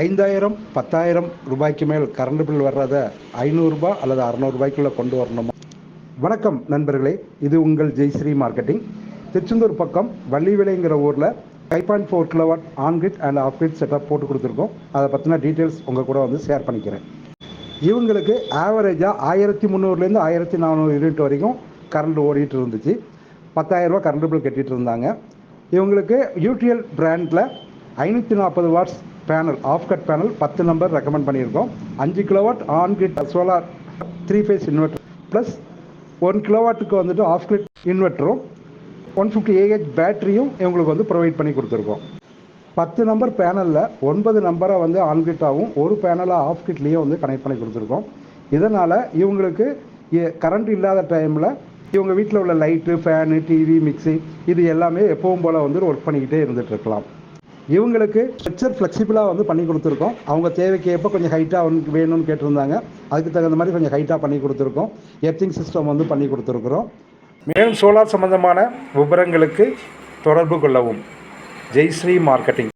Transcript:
ஐந்தாயிரம் பத்தாயிரம் ரூபாய்க்கு மேல் கரண்ட் பில் வர்றதை ஐநூறுரூபா அல்லது அறநூறுபாய்க்குள்ளே கொண்டு வரணுமா? வணக்கம் நண்பர்களே இது உங்கள் ஜெய்ஸ்ரீ மார்க்கெட்டிங். திருச்செந்தூர் பக்கம் வள்ளிவிளைங்கிற ஊரில் five point four kilowatt on grid and off grid setup போட்டு கொடுத்துருக்கோம். அதை பற்றின டீட்டெயில்ஸ் உங்கள் கூட வந்து ஷேர் பண்ணிக்கிறேன். இவங்களுக்கு ஆவரேஜாக ஆயிரத்தி முந்நூறுலேருந்து ஆயிரத்தி நானூறு யூனிட் வரைக்கும் கரண்ட் ஓடிட்டு இருந்துச்சு. பத்தாயிரரூபா கரண்ட் பில் கட்டிகிட்டு இருந்தாங்க. இவங்களுக்கு யூடிஎல் பிராண்டில் ஐநூற்றி நாற்பது watts panel half cut panel பத்து நம்பர் ரெக்கமெண்ட் பண்ணியிருக்கோம். அஞ்சு kilowatt on grid solar three phase inverter plus one கிலோவாட்டுக்கு வந்துட்டு ஆஃப் கிரிட் இன்வெர்ட்டரும் ஒன் ஃபிஃப்டி ஏஹெச் பேட்டரியும் இவங்களுக்கு வந்து ப்ரொவைட் பண்ணி கொடுத்துருக்கோம். பத்து நம்பர் பேனலில் ஒன்பது நம்பரை வந்து ஆன் கிட்டாகவும் ஒரு பேனலாக ஆஃப் கிட்லேயும் வந்து கனெக்ட் பண்ணி கொடுத்துருக்கோம். இதனால் இவங்களுக்கு கரண்ட் இல்லாத டைமில் இவங்க வீட்டில் உள்ள லைட்டு ஃபேனு டிவி மிக்ஸி இது எல்லாமே எப்பவும் போல் வந்து ஒர்க் பண்ணிக்கிட்டே இருந்துட்டு இருக்கலாம். இவங்களுக்கு ஸ்ட்ரக்சர் ஃப்ளெக்சிபிளாக வந்து பண்ணி கொடுத்துருக்கோம். அவங்க தேவைக்கு எப்போ கொஞ்சம் ஹைட்டாக வந்து வேணும்னு கேட்டிருந்தாங்க. அதுக்கு தகுந்த மாதிரி கொஞ்சம் ஹைட்டாக பண்ணி கொடுத்துருக்கோம். எர்த்திங் சிஸ்டம் வந்து பண்ணி கொடுத்துருக்குறோம். மேலும் சோலார் சம்பந்தமான விவரங்களுக்கு தொடர்பு கொள்ளவும். ஜெய்ஸ்ரீ மார்க்கெட்டிங்